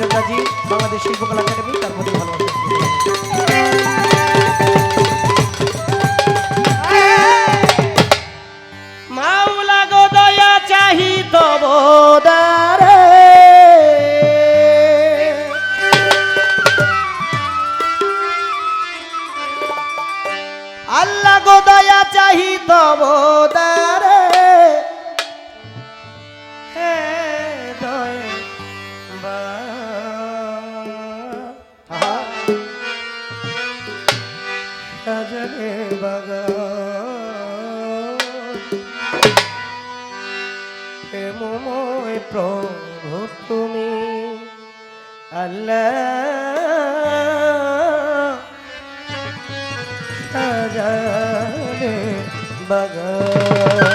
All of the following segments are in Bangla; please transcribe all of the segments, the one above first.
নেতাজি বাংলাদেশ শিল্পকলা একাডেমি তার প্রতি আল্লাহ গো দয়া চাহি তব দারে। সাজনে বাগান প্রেমময় প্রভু তুমি আল্লাহ। সাজানে বাগান। দয়া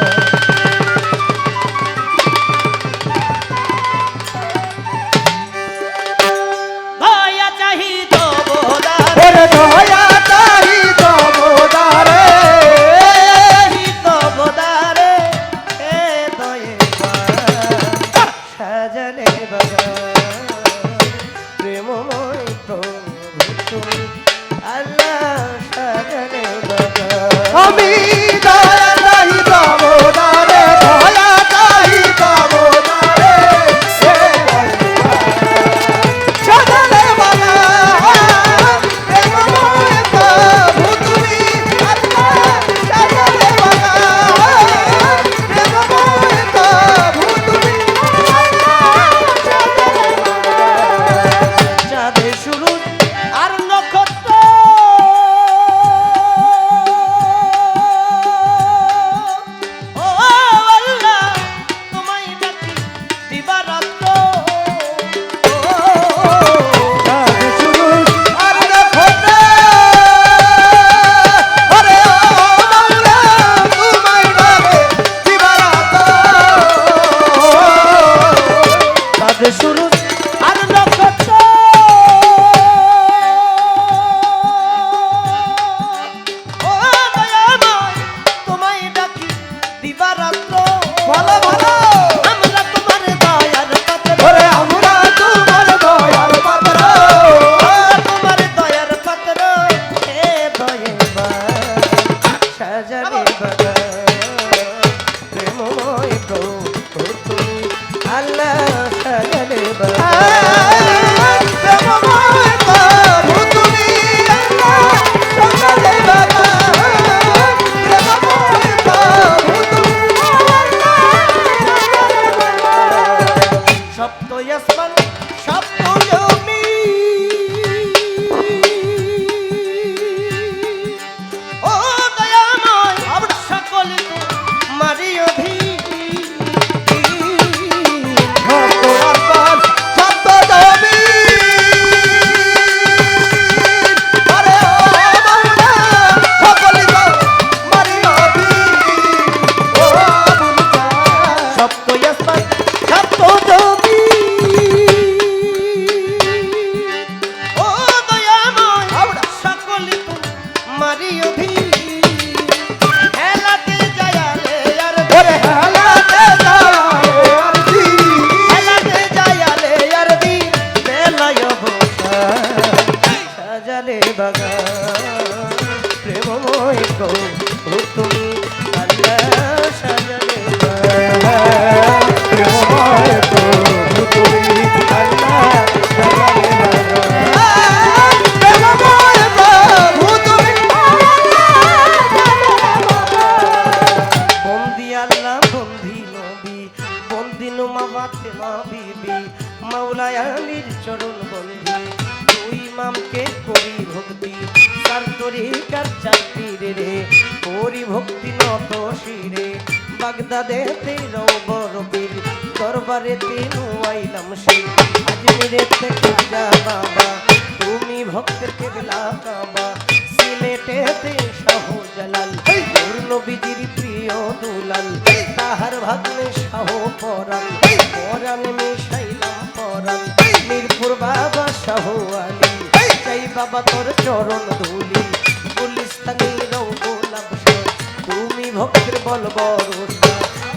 আসমান সাজালে বাগান প্রেমময় গো তুমি আল্লাহ চাকরি রে করি ভক্তি নত শিরে। বাগদাদেতে রৌবর বীর দরবারেতে নুয়াইলাম সে আজমিরেতে খাজা বাবা তুমি ভক্তের কেবলা কাবা। সিলেটেতে শাহ জালাল তোর নবীজির প্রিয় দুলাল। তাহার ভাগ্নে শাহ পরাণ পরাণ মিশাইলাম পরাণ। মিরপুর বাবা শাহ আলী চাই বাবা তোর চরণ ধুলি। ভক্তের বল ভরসা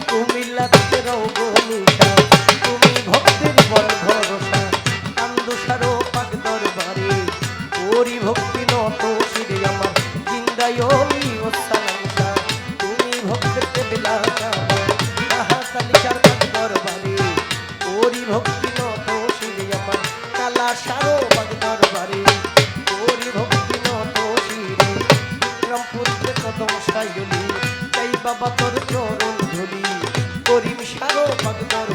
তুমি লাগতের গলুটা তুমি ভক্তের বল ভরসা। কান্দুসারও পাক দরবারে, ওরি ভক্ত আমার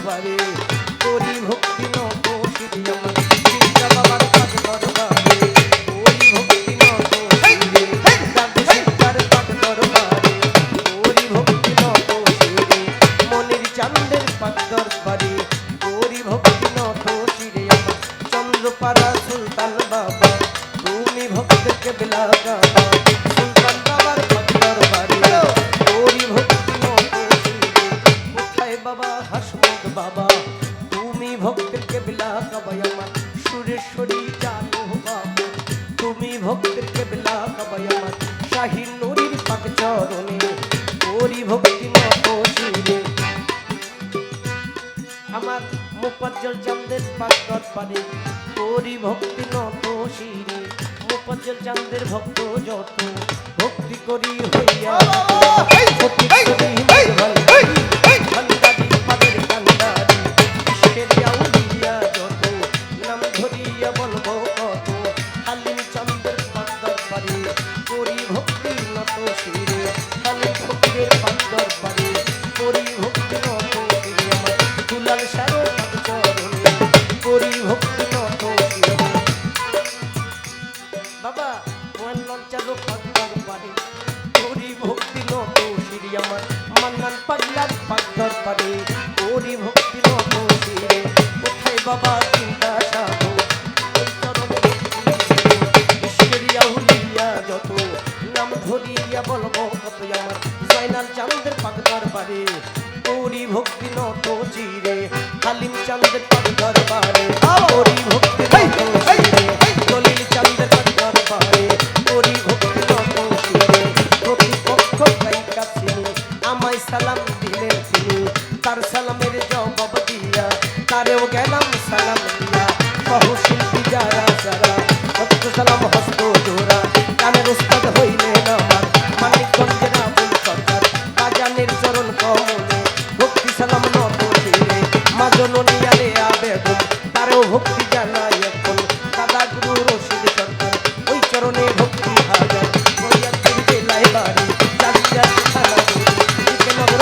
চিন্তা বাবার দরবারে। করি ভক্তি নত সিঁড়ি পাঠ দরবারে। করি ভক্তি নত মনির চান্দের পাঠ দরবারে। তুমি ভক্তকে বিলাকা আমার সুরেশ্বরী জানো বাবা তুমি ভক্তকে বিলাকা আমার শাহী নুরির পাক চরণে করি ভক্তি শিরে আমার মুপাজ্জল চান্দের পাক দরবারে করি ভক্তি নত শিরে মুপাজ্জল চান্দের ভক্ত যত ভক্তি করি হইয়া ভক্তি করি বাবা ওয়ান লঞ্চারও পাগদার পারে ওরি ভক্তি নত শ্রী আমার, মান্নান পাগলার পাগদার পারে ওরি ভক্তি নত শ্রী, কোথায় বাবা চিন্তা সাধু? যত, নাম ধরিয়া বলব কত আমার। জয়নাল চাঁদের পাগদার পারে ওরি ভক্তি নত